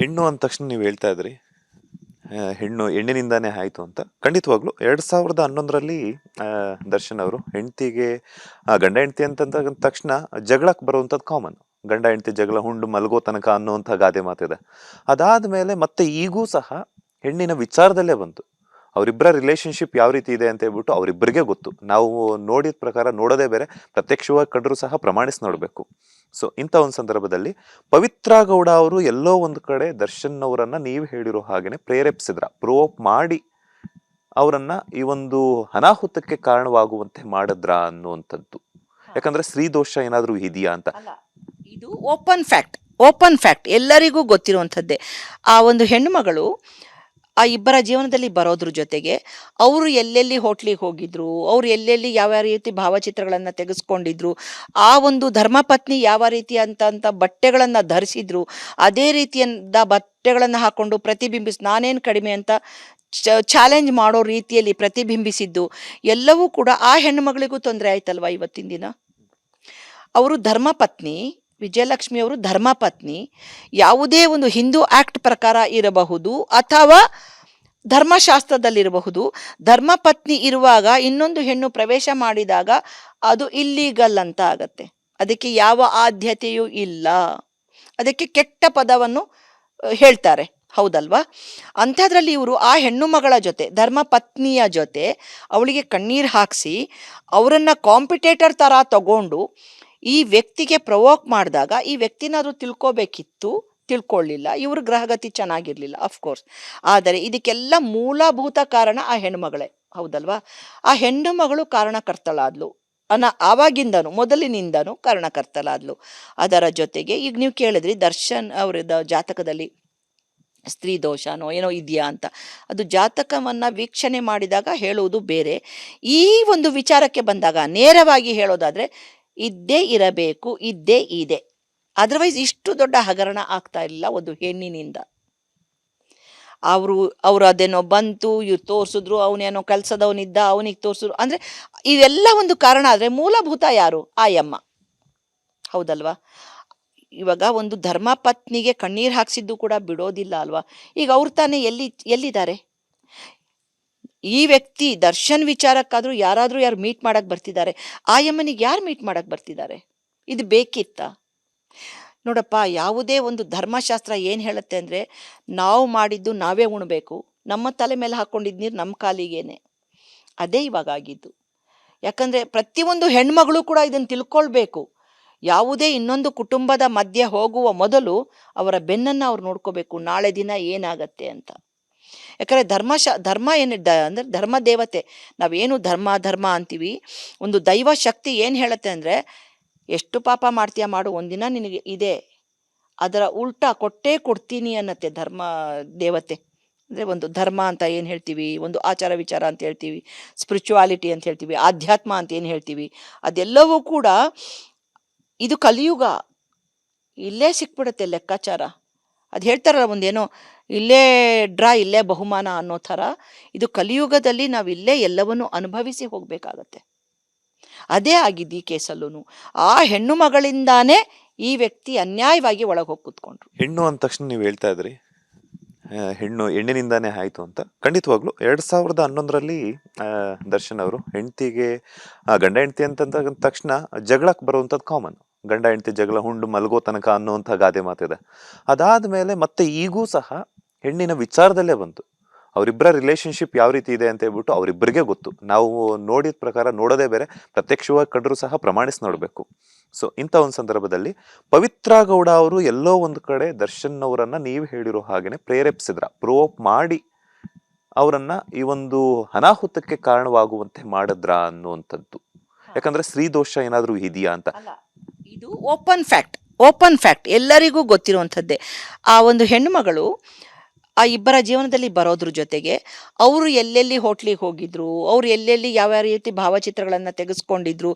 ಹೆಣ್ಣು ಅಂದ ತಕ್ಷಣ ನೀವು ಹೇಳ್ತಾ ಇದ್ರಿ. ಹೆಣ್ಣು ಹೆಣ್ಣಿನಿಂದಾನೇ ಆಯಿತು ಅಂತ. ಖಂಡಿತವಾಗ್ಲು ಎರಡು ಸಾವಿರದ ಹನ್ನೊಂದರಲ್ಲಿ ದರ್ಶನ್ ಅವರು ಹೆಂಡತಿಗೆ ಗಂಡ ಹೆಂಡತಿ ಅಂತಂದ ತಕ್ಷಣ ಜಗಳಕ್ಕೆ ಬರುವಂಥದ್ದು ಕಾಮನ್ ಗಂಡ ಹೆಂಡತಿ ಜಗಳ ಹುಂಡು ಮಲಗೋ ತನಕ ಅನ್ನುವಂಥ ಗಾದೆ ಮಾತಿದೆ ಅದಾದ ಮೇಲೆ ಮತ್ತೆ ಈಗೂ ಸಹ ಹೆಣ್ಣಿನ ವಿಚಾರದಲ್ಲೇ ಬಂತು. ಅವರಿಬ್ಬರ ರಿಲೇಶನ್ಶಿಪ್ ಯಾವ ರೀತಿ ಇದೆ ಅಂತ ಹೇಳ್ಬಿಟ್ಟು ಅವರಿಬ್ಬರಿಗೆ ಗೊತ್ತು. ನಾವು ನೋಡಿದ ಪ್ರಕಾರ ನೋಡೋದೇ ಬೇರೆ, ಪ್ರತ್ಯಕ್ಷವಾಗಿ ಕಂಡರೂ ಸಹ ಪ್ರಮಾಣಿಸಿ ನೋಡಬೇಕು. ಸೊ ಇಂಥ ಒಂದು ಸಂದರ್ಭದಲ್ಲಿ ಪವಿತ್ರ ಗೌಡ ಅವರು ಎಲ್ಲೋ ಒಂದು ಕಡೆ ದರ್ಶನ್ ಅವರನ್ನ ನೀವು ಹೇಳಿರೋ ಹಾಗೇನೆ ಪ್ರೇರೇಪಿಸಿದ್ರ. ಪ್ರೋಪ್ ಮಾಡಿ ಅವರನ್ನ ಈ ಒಂದು ಅನಾಹುತಕ್ಕೆ ಕಾರಣವಾಗುವಂತೆ ಮಾಡಿದ್ರ ಅನ್ನುವಂಥದ್ದು. ಯಾಕಂದ್ರೆ ಸ್ತ್ರೀ ದೋಷ ಏನಾದ್ರೂ ಇದೆಯಾ ಅಂತ. ಇದು ಓಪನ್ ಫ್ಯಾಕ್ಟ್ ಓಪನ್ ಫ್ಯಾಕ್ಟ್ ಎಲ್ಲರಿಗೂ ಗೊತ್ತಿರುವಂಥದ್ದೇ. ಆ ಒಂದು ಹೆಣ್ಣುಮಗಳು ಆ ಇಬ್ಬರ ಜೀವನದಲ್ಲಿ ಬರೋದ್ರ ಜೊತೆಗೆ ಅವರು ಎಲ್ಲೆಲ್ಲಿ ಹೋಟ್ಲಿಗೆ ಹೋಗಿದ್ರು, ಅವ್ರು ಎಲ್ಲೆಲ್ಲಿ ಯಾವ ರೀತಿ ಭಾವಚಿತ್ರಗಳನ್ನು ತೆಗೆಸ್ಕೊಂಡಿದ್ರು, ಆ ಒಂದು ಧರ್ಮಪತ್ನಿ ಯಾವ ರೀತಿ ಅಂತ ಅಂತ ಬಟ್ಟೆಗಳನ್ನು ಧರಿಸಿದ್ರು, ಅದೇ ರೀತಿಯಿಂದ ಬಟ್ಟೆಗಳನ್ನು ಹಾಕೊಂಡು ಪ್ರತಿಬಿಂಬಿಸ್, ನಾನೇನು ಕಡಿಮೆ ಅಂತ ಚಾಲೆಂಜ್ ಮಾಡೋ ರೀತಿಯಲ್ಲಿ ಪ್ರತಿಬಿಂಬಿಸಿದ್ದು, ಎಲ್ಲವೂ ಕೂಡ ಆ ಹೆಣ್ಣು ಮಗಳಿಗೂ ತೊಂದರೆ ಆಯ್ತಲ್ವಾ ಇವತ್ತಿನ ದಿನ? ಅವರು ಧರ್ಮಪತ್ನಿ ವಿಜಯಲಕ್ಷ್ಮಿ ಅವರು ಧರ್ಮಪತ್ನಿ, ಯಾವುದೇ ಒಂದು ಹಿಂದೂ ಆಕ್ಟ್ ಪ್ರಕಾರ ಇರಬಹುದು ಅಥವಾ ಧರ್ಮಶಾಸ್ತ್ರದಲ್ಲಿರಬಹುದು. ಧರ್ಮಪತ್ನಿ ಇರುವಾಗ ಇನ್ನೊಂದು ಹೆಣ್ಣು ಪ್ರವೇಶ ಮಾಡಿದಾಗ ಅದು ಇಲ್ಲೀಗಲ್ ಅಂತ ಆಗತ್ತೆ. ಅದಕ್ಕೆ ಯಾವ ಆದ್ಯತೆಯೂ ಇಲ್ಲ. ಅದಕ್ಕೆ ಕೆಟ್ಟ ಪದವನ್ನು ಹೇಳ್ತಾರೆ. ಹೌದಲ್ವಾ? ಅಂಥದ್ರಲ್ಲಿ ಇವರು ಆ ಹೆಣ್ಣು ಮಗಳ ಜೊತೆ ಧರ್ಮ ಪತ್ನಿಯ ಜೊತೆ ಅವಳಿಗೆ ಕಣ್ಣೀರು ಹಾಕಿಸಿ ಅವರನ್ನು ಕಾಂಪಿಟೇಟರ್ ಥರ ತಗೊಂಡು ಈ ವ್ಯಕ್ತಿಗೆ ಪ್ರವೋಕ್ ಮಾಡಿದಾಗ ಈ ವ್ಯಕ್ತಿನಾದ್ರೂ ತಿಳ್ಕೊಬೇಕಿತ್ತು ತಿಳ್ಕೊಳ್ಳಿಲ್ಲ ಇವ್ರ ಗ್ರಹಗತಿ ಚೆನ್ನಾಗಿರ್ಲಿಲ್ಲ ಅಫ್ಕೋರ್ಸ್ ಆದರೆ ಇದಕ್ಕೆಲ್ಲ ಮೂಲಭೂತ ಕಾರಣ ಆ ಹೆಣ್ಮಗಳೇ ಹೌದಲ್ವಾ? ಆ ಹೆಣ್ಣು ಮಗಳು ಕಾರಣಕರ್ತಳಾದ್ಲು. ಅನ್ನ ಆವಾಗಿಂದನು, ಮೊದಲಿನಿಂದನು ಕಾರಣಕರ್ತಲಾದ್ಲು ಅದರ ಜೊತೆಗೆ ಈಗ ನೀವು ಕೇಳಿದ್ರಿ, ದರ್ಶನ್ ಅವರದ ಜಾತಕದಲ್ಲಿ ಸ್ತ್ರೀ ದೋಷನೋ ಏನೋ ಇದೆಯಾ ಅಂತ. ಅದು ಜಾತಕವನ್ನು ವೀಕ್ಷಣೆ ಮಾಡಿದಾಗ ಹೇಳುವುದು ಬೇರೆ. ಈ ಒಂದು ವಿಚಾರಕ್ಕೆ ಬಂದಾಗ, ನೇರವಾಗಿ ಹೇಳೋದಾದ್ರೆ ಇದ್ದೇ ಇರಬೇಕು, ಇದ್ದೇ ಇದೆ. ಅದರ್ವೈಸ್ ಇಷ್ಟು ದೊಡ್ಡ ಹಗರಣ ಆಗ್ತಾ ಇಲ್ಲ ಒಂದು ಹೆಣ್ಣಿನಿಂದ. ಅವರು ಅವರು ಅದೇನೋ ಬಂತು, ಇವ್ರು ತೋರಿಸಿದ್ರು, ಅವನೇನೋ ಕಲ್ಸದವನಿದ್ದ, ಅವನಿಗೆ ತೋರಿಸಿದ್ರು. ಅಂದರೆ ಇವೆಲ್ಲ ಒಂದು ಕಾರಣ ಆದರೆ ಮೂಲಭೂತ ಯಾರು? ಆಯಮ್ಮ ಹೌದಲ್ವಾ? ಇವಾಗ ಒಂದು ಧರ್ಮಪತ್ನಿಗೆ ಕಣ್ಣೀರು ಹಾಕ್ಸಿದ್ದು ಕೂಡ ಬಿಡೋದಿಲ್ಲ ಅಲ್ವಾ? ಈಗ ಅವ್ರು ತಾನೇ ಎಲ್ಲಿ, ಎಲ್ಲಿದ್ದಾರೆ? ಈ ವ್ಯಕ್ತಿ ದರ್ಶನ್ ವಿಚಾರಕ್ಕಾದ್ರೂ ಯಾರಾದರೂ ಯಾರು ಮೀಟ್ ಮಾಡಕ್ ಬರ್ತಿದ್ದಾರೆ ಆಯಮ್ಮನಿಗೆ ಯಾರು ಮೀಟ್ ಮಾಡಕ್ ಬರ್ತಿದ್ದಾರೆ? ಇದು ಬೇಕಿತ್ತ? ನೋಡಪ್ಪ, ಯಾವುದೇ ಒಂದು ಧರ್ಮಶಾಸ್ತ್ರ ಏನು ಹೇಳುತ್ತೆ ಅಂದರೆ, ನಾವು ಮಾಡಿದ್ದು ನಾವೇ ಉಣಬೇಕು, ನಮ್ಮ ತಲೆ ಮೇಲೆ ಹಾಕೊಂಡಿದ್ ನೀರು ನಮ್ಮ ಕಾಲಿಗೇನೆ. ಅದೇ ಇವಾಗ ಆಗಿದ್ದು. ಯಾಕಂದರೆ ಪ್ರತಿಯೊಂದು ಹೆಣ್ಮಗಳು ಕೂಡ ಇದನ್ನು ತಿಳ್ಕೊಳ್ಬೇಕು. ಯಾವುದೇ ಇನ್ನೊಂದು ಕುಟುಂಬದ ಮಧ್ಯೆ ಹೋಗುವ ಮೊದಲು ಅವರ ಬೆನ್ನನ್ನು ಅವ್ರು ನೋಡ್ಕೋಬೇಕು, ನಾಳೆ ದಿನ ಏನಾಗತ್ತೆ ಅಂತ. ಯಾಕಂದರೆ ಧರ್ಮಶ ಧರ್ಮ ಏನು ದ, ಅಂದರೆ ಧರ್ಮ ದೇವತೆ. ನಾವೇನು ಧರ್ಮ ಧರ್ಮ ಅಂತೀವಿ. ಒಂದು ದೈವ ಶಕ್ತಿ ಏನು ಹೇಳುತ್ತೆ ಅಂದರೆ, ಎಷ್ಟು ಪಾಪ ಮಾಡ್ತೀಯ ಮಾಡು, ಒಂದಿನ ನಿನಗೆ ಇದೆ. ಅದರ ಉಲ್ಟಾ ಕೊಟ್ಟೇ ಕೊಡ್ತೀನಿ ಅನ್ನತ್ತೆ ಧರ್ಮ, ದೇವತೆ. ಅಂದರೆ ಒಂದು ಧರ್ಮ ಅಂತ ಏನು ಹೇಳ್ತೀವಿ, ಒಂದು ಆಚಾರ ವಿಚಾರ ಅಂತ ಹೇಳ್ತೀವಿ, ಸ್ಪಿರಿಚುವಾಲಿಟಿ ಅಂತ ಹೇಳ್ತೀವಿ, ಆಧ್ಯಾತ್ಮ ಅಂತ ಏನು ಹೇಳ್ತೀವಿ, ಅದೆಲ್ಲವೂ ಕೂಡ ಇದು ಕಲಿಯುಗ. ಇಲ್ಲೇ ಸಿಕ್ಬಿಡುತ್ತೆ ಲೆಕ್ಕಾಚಾರ. ಅದು ಹೇಳ್ತಾರಲ್ಲ ಒಂದೇನೋ ಇಲ್ಲೇ ಡ್ರಾ, ಇಲ್ಲೇ ಬಹುಮಾನ ಅನ್ನೋ ಥರ, ಇದು ಕಲಿಯುಗದಲ್ಲಿ ನಾವು ಇಲ್ಲೇ ಎಲ್ಲವನ್ನು ಅನುಭವಿಸಿ ಹೋಗಬೇಕಾಗತ್ತೆ. ಅದೇ ಆಗಿದ್ದು ಈ ಕೇಸಲ್ಲೂ ಆ ಹೆಣ್ಣು ಮಗಳಿಂದಾನೇ ಈ ವ್ಯಕ್ತಿ ಅನ್ಯಾಯವಾಗಿ ಒಳಗೆ ಹೋಗಿ ಕೂತ್ಕೊಂಡ್ರು. ಹೆಣ್ಣು ಅಂದ ತಕ್ಷಣ ನೀವು ಹೇಳ್ತಾ ಇದ್ರಿ ಹೆಣ್ಣು ಹೆಣ್ಣಿನಿಂದಾನೇ ಆಯಿತು ಅಂತ. ಖಂಡಿತವಾಗ್ಲು ಎರಡು ಸಾವಿರದ ಹನ್ನೊಂದರಲ್ಲಿ ದರ್ಶನ್ ಅವರು ಹೆಂಡತಿಗೆ ಗಂಡ ಹೆಂಡತಿ ಅಂತಂದ ತಕ್ಷಣ ಜಗಳಕ್ಕೆ ಬರುವಂಥದ್ದು ಕಾಮನ್ ಗಂಡ ಹೆಂಡತಿ ಜಗಳ ಹುಂಡು ಮಲಗೋ ತನಕ ಅನ್ನುವಂಥ ಗಾದೆ ಮಾತಿದೆ. ಅದಾದ್ಮೇಲೆ ಮತ್ತೆ ಈಗೂ ಸಹ ಹೆಣ್ಣಿನ ವಿಚಾರದಲ್ಲೇ ಬಂತು. ಅವರಿಬ್ಬರ ರಿಲೇಶನ್ಶಿಪ್ ಯಾವ ರೀತಿ ಇದೆ ಅಂತ ಹೇಳ್ಬಿಟ್ಟು ಅವರಿಬ್ಬರಿಗೆ ಗೊತ್ತು. ನಾವು ನೋಡಿದ ಪ್ರಕಾರ ನೋಡೋದೇ ಬೇರೆ, ಪ್ರತ್ಯಕ್ಷವಾಗಿ ಕಂಡರೂ ಸಹ ಪ್ರಮಾಣಿಸಿ ನೋಡಬೇಕು. ಸೊ ಇಂಥ ಒಂದು ಸಂದರ್ಭದಲ್ಲಿ ಪವಿತ್ರ ಗೌಡ ಅವರು ಎಲ್ಲೋ ಒಂದು ಕಡೆ ದರ್ಶನ್ ಅವರನ್ನ ನೀವು ಹೇಳಿರೋ ಹಾಗೆ ಪ್ರೇರೇಪಿಸಿದ್ರ. ಪ್ರೋಪ್ ಮಾಡಿ ಅವರನ್ನ ಈ ಒಂದು ಅನಾಹುತಕ್ಕೆ ಕಾರಣವಾಗುವಂತೆ ಮಾಡಿದ್ರ ಅನ್ನುವಂಥದ್ದು. ಯಾಕಂದ್ರೆ ಸ್ತ್ರೀ ದೋಷ ಏನಾದರೂ ಇದೆಯಾ ಅಂತ? ಇದು ಓಪನ್ ಫ್ಯಾಕ್ಟ್ ಓಪನ್ ಫ್ಯಾಕ್ಟ್, ಎಲ್ಲರಿಗೂ ಗೊತ್ತಿರುವಂಥದ್ದೇ. ಆ ಒಂದು ಹೆಣ್ಣುಮಗಳು ಆ ಇಬ್ಬರ ಜೀವನದಲ್ಲಿ ಬರೋದ್ರ ಜೊತೆಗೆ ಅವರು ಎಲ್ಲೆಲ್ಲಿ ಹೋಟ್ಲಿಗೆ ಹೋಗಿದ್ರು, ಅವ್ರು ಎಲ್ಲೆಲ್ಲಿ ಯಾವ ರೀತಿ ಭಾವಚಿತ್ರಗಳನ್ನು ತೆಗೆಸ್ಕೊಂಡಿದ್ರು,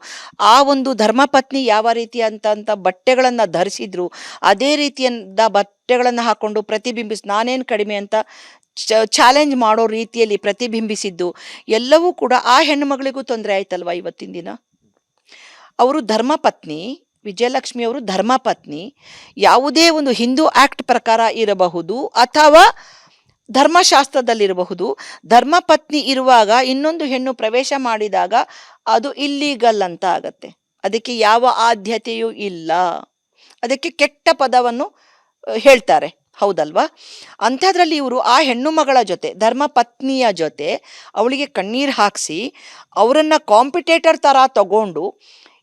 ಆ ಒಂದು ಧರ್ಮಪತ್ನಿ ಯಾವ ರೀತಿ ಅಂತ ಬಟ್ಟೆಗಳನ್ನು ಧರಿಸಿದ್ರು, ಅದೇ ರೀತಿಯಿಂದ ಬಟ್ಟೆಗಳನ್ನು ಹಾಕೊಂಡು ಪ್ರತಿಬಿಂಬಿಸ್, ನಾನೇನು ಕಡಿಮೆ ಅಂತ ಚಾಲೆಂಜ್ ಮಾಡೋ ರೀತಿಯಲ್ಲಿ ಪ್ರತಿಬಿಂಬಿಸಿದ್ದು, ಎಲ್ಲವೂ ಕೂಡ ಆ ಹೆಣ್ಣುಮಗಳಿಗೂ ತೊಂದರೆ ಆಯ್ತಲ್ವಾ ಇವತ್ತಿನ ದಿನ? ಅವರು ಧರ್ಮಪತ್ನಿ ವಿಜಯಲಕ್ಷ್ಮಿ ಅವರು ಧರ್ಮಪತ್ನಿ, ಯಾವುದೇ ಒಂದು ಹಿಂದೂ ಆಕ್ಟ್ ಪ್ರಕಾರ ಇರಬಹುದು ಅಥವಾ ಧರ್ಮಶಾಸ್ತ್ರದಲ್ಲಿರಬಹುದು. ಧರ್ಮಪತ್ನಿ ಇರುವಾಗ ಇನ್ನೊಂದು ಹೆಣ್ಣು ಪ್ರವೇಶ ಮಾಡಿದಾಗ ಅದು ಇಲ್ಲೀಗಲ್ ಅಂತ ಆಗತ್ತೆ. ಅದಕ್ಕೆ ಯಾವ ಆದ್ಯತೆಯೂ ಇಲ್ಲ. ಅದಕ್ಕೆ ಕೆಟ್ಟ ಪದವನ್ನು ಹೇಳ್ತಾರೆ. ಹೌದಲ್ವಾ? ಅಂಥದ್ರಲ್ಲಿ ಇವರು ಆ ಹೆಣ್ಣು ಮಗಳ ಜೊತೆ ಧರ್ಮ ಪತ್ನಿಯ ಜೊತೆ ಅವಳಿಗೆ ಕಣ್ಣೀರು ಹಾಕಿಸಿ ಅವರನ್ನು ಕಾಂಪಿಟೇಟರ್ ಥರ ತಗೊಂಡು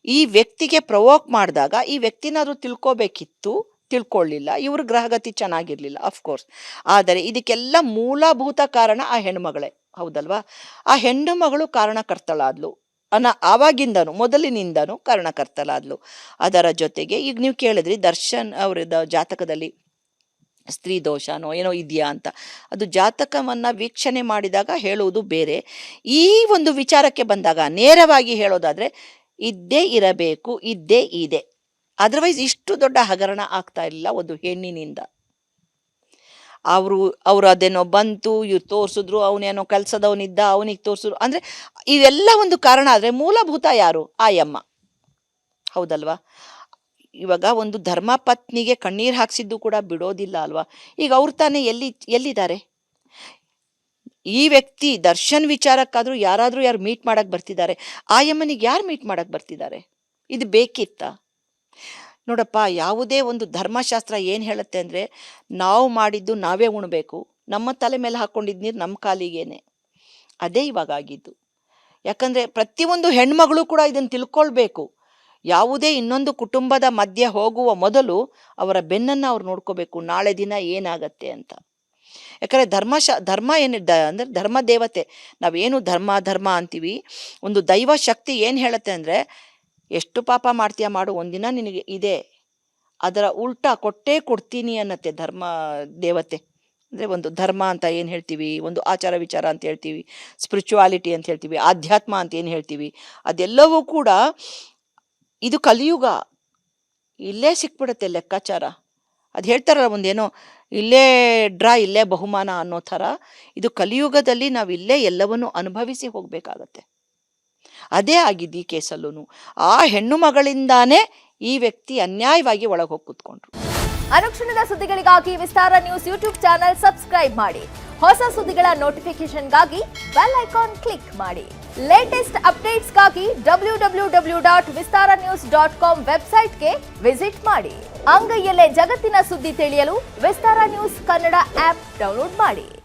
ಈ ವ್ಯಕ್ತಿಗೆ ಪ್ರವೋಕ್ ಮಾಡಿದಾಗ ಈ ವ್ಯಕ್ತಿನಾದ್ರೂ ತಿಳ್ಕೊಬೇಕಿತ್ತು ತಿಳ್ಕೊಳ್ಳಿಲ್ಲ ಇವ್ರ ಗ್ರಹಗತಿ ಚೆನ್ನಾಗಿರ್ಲಿಲ್ಲ ಅಫ್ಕೋರ್ಸ್ ಆದರೆ ಇದಕ್ಕೆಲ್ಲ ಮೂಲಭೂತ ಕಾರಣ ಆ ಹೆಣ್ಮಗಳೇ ಹೌದಲ್ವಾ? ಆ ಹೆಣ್ಣು ಮಗಳು ಕಾರಣಕರ್ತಳಾದ್ಲು. ಅನ್ನ ಆವಾಗಿಂದನು, ಮೊದಲಿನಿಂದನೂ ಕಾರಣಕರ್ತಲಾದ್ಲು ಅದರ ಜೊತೆಗೆ ಈಗ ನೀವು ಕೇಳಿದ್ರಿ, ದರ್ಶನ್ ಅವರದ ಜಾತಕದಲ್ಲಿ ಸ್ತ್ರೀ ದೋಷನೋ ಏನೋ ಇದೆಯಾ ಅಂತ. ಅದು ಜಾತಕವನ್ನು ವೀಕ್ಷಣೆ ಮಾಡಿದಾಗ ಹೇಳುವುದು ಬೇರೆ. ಈ ಒಂದು ವಿಚಾರಕ್ಕೆ ಬಂದಾಗ, ನೇರವಾಗಿ ಹೇಳೋದಾದ್ರೆ ಇದ್ದೇ ಇರಬೇಕು, ಇದ್ದೇ ಇದೆ. ಅದರ್ವೈಸ್ ಇಷ್ಟು ದೊಡ್ಡ ಹಗರಣ ಆಗ್ತಾ ಇಲ್ಲ ಒಂದು ಹೆಣ್ಣಿನಿಂದ. ಅವರು ಅವರು ಅದೇನೋ ಬಂತು, ಇವ್ರು ತೋರಿಸಿದ್ರು, ಅವನೇನೋ ಕೆಲಸದವನಿದ್ದ, ಅವನಿಗೆ ತೋರಿಸಿದ್ರು. ಅಂದರೆ ಇವೆಲ್ಲ ಒಂದು ಕಾರಣ ಆದರೆ ಮೂಲಭೂತ ಯಾರು? ಆಯಮ್ಮ. ಹೌದಲ್ವಾ? ಇವಾಗ ಒಂದು ಧರ್ಮಪತ್ನಿಗೆ ಕಣ್ಣೀರು ಹಾಕ್ಸಿದ್ದು ಕೂಡ ಬಿಡೋದಿಲ್ಲ ಅಲ್ವಾ? ಈಗ ಅವ್ರು ತಾನೇ ಎಲ್ಲಿ, ಎಲ್ಲಿದ್ದಾರೆ? ಈ ವ್ಯಕ್ತಿ ದರ್ಶನ್ ವಿಚಾರಕ್ಕಾದ್ರೂ ಯಾರಾದರೂ ಯಾರು ಮೀಟ್ ಮಾಡಕ್ ಬರ್ತಿದ್ದಾರೆ ಆಯಮ್ಮನಿಗೆ ಯಾರು ಮೀಟ್ ಮಾಡಕ್ ಬರ್ತಿದ್ದಾರೆ? ಇದು ಬೇಕಿತ್ತ? ನೋಡಪ್ಪ, ಯಾವುದೇ ಒಂದು ಧರ್ಮಶಾಸ್ತ್ರ ಏನು ಹೇಳುತ್ತೆ ಅಂದರೆ, ನಾವು ಮಾಡಿದ್ದು ನಾವೇ ಉಣಬೇಕು, ನಮ್ಮ ತಲೆ ಮೇಲೆ ಹಾಕ್ಕೊಂಡಿದ್ ನೀರು ನಮ್ಮ ಕಾಲಿಗೇನೆ. ಅದೇ ಇವಾಗ ಆಗಿದ್ದು. ಯಾಕಂದರೆ ಪ್ರತಿಯೊಂದು ಹೆಣ್ಮಗಳು ಕೂಡ ಇದನ್ನು ತಿಳ್ಕೊಳ್ಬೇಕು. ಯಾವುದೇ ಇನ್ನೊಂದು ಕುಟುಂಬದ ಮಧ್ಯೆ ಹೋಗುವ ಮೊದಲು ಅವರ ಬೆನ್ನನ್ನು ಅವ್ರು ನೋಡ್ಕೋಬೇಕು, ನಾಳೆ ದಿನ ಏನಾಗತ್ತೆ ಅಂತ. ಯಾಕಂದರೆ ಧರ್ಮಶ ಧರ್ಮ ಏನಿದ್ದ ಅಂದರೆ ಧರ್ಮ ದೇವತೆ, ನಾವೇನು ಧರ್ಮ ಧರ್ಮ ಅಂತೀವಿ. ಒಂದು ದೈವ ಶಕ್ತಿ ಏನು ಹೇಳುತ್ತೆ ಅಂದರೆ, ಎಷ್ಟು ಪಾಪ ಮಾಡ್ತೀಯ ಮಾಡು, ಒಂದಿನ ನಿನಗೆ ಇದೆ. ಅದರ ಉಲ್ಟಾ ಕೊಟ್ಟೇ ಕೊಡ್ತೀನಿ ಅನ್ನತ್ತೆ ಧರ್ಮ, ದೇವತೆ. ಅಂದರೆ ಒಂದು ಧರ್ಮ ಅಂತ ಏನು ಹೇಳ್ತೀವಿ, ಒಂದು ಆಚಾರ ವಿಚಾರ ಅಂತ ಹೇಳ್ತೀವಿ, ಸ್ಪಿರಿಚುವಾಲಿಟಿ ಅಂತ ಹೇಳ್ತೀವಿ, ಆಧ್ಯಾತ್ಮ ಅಂತ ಏನು ಹೇಳ್ತೀವಿ, ಅದೆಲ್ಲವೂ ಕೂಡ ಇದು ಕಲಿಯುಗ. ಇಲ್ಲೇ ಸಿಕ್ಬಿಡುತ್ತೆ ಲೆಕ್ಕಾಚಾರ. ಅದು ಹೇಳ್ತಾರಲ್ಲ ಒಂದೇನೋ ಇಲ್ಲೇ ಡ್ರಾ, ಇಲ್ಲೇ ಬಹುಮಾನ ಅನ್ನೋ ಥರ, ಇದು ಕಲಿಯುಗದಲ್ಲಿ ನಾವು ಇಲ್ಲೇ ಎಲ್ಲವನ್ನೂ ಅನುಭವಿಸಿ ಹೋಗಬೇಕಾಗತ್ತೆ. ಅದೇ ಆಗಿದ್ದು ಈ ಕೇಸಲ್ಲೂ ಆ ಹೆಣ್ಣು ಮಗಳಿಂದಾನೇ ಈ ವ್ಯಕ್ತಿ ಅನ್ಯಾಯವಾಗಿ ಒಳಗೆ ಹೋಗಿ ಕೂತ್ಕೊಂಡ್ರು. ಅನುಕ್ಷಣದ ಸುದ್ದಿಗಳಿಗಾಗಿ Vistara News YouTube channel subscribe ಮಾಡಿ. ಹೊಸ ಸುದ್ದಿಗಳ ನೋಟಿಫಿಕೇಶನ್ಗಾಗಿ ಬೆಲ್ ಐಕಾನ್ ಕ್ಲಿಕ್ ಮಾಡಿ. Latest ಅಪ್ಡೇಟ್ಸ್ಗಾಗಿ W W W dot Vistara news dot com ವೆಬ್ಸೈಟ್ಗೆ ವಿಸಿಟ್ ಮಾಡಿ. ಅಂಗೈಯಲ್ಲೇ ಜಗತ್ತಿನ ಸುದ್ದಿ ತಿಳಿಯಲು Vistara News Kannada app download ಮಾಡಿ.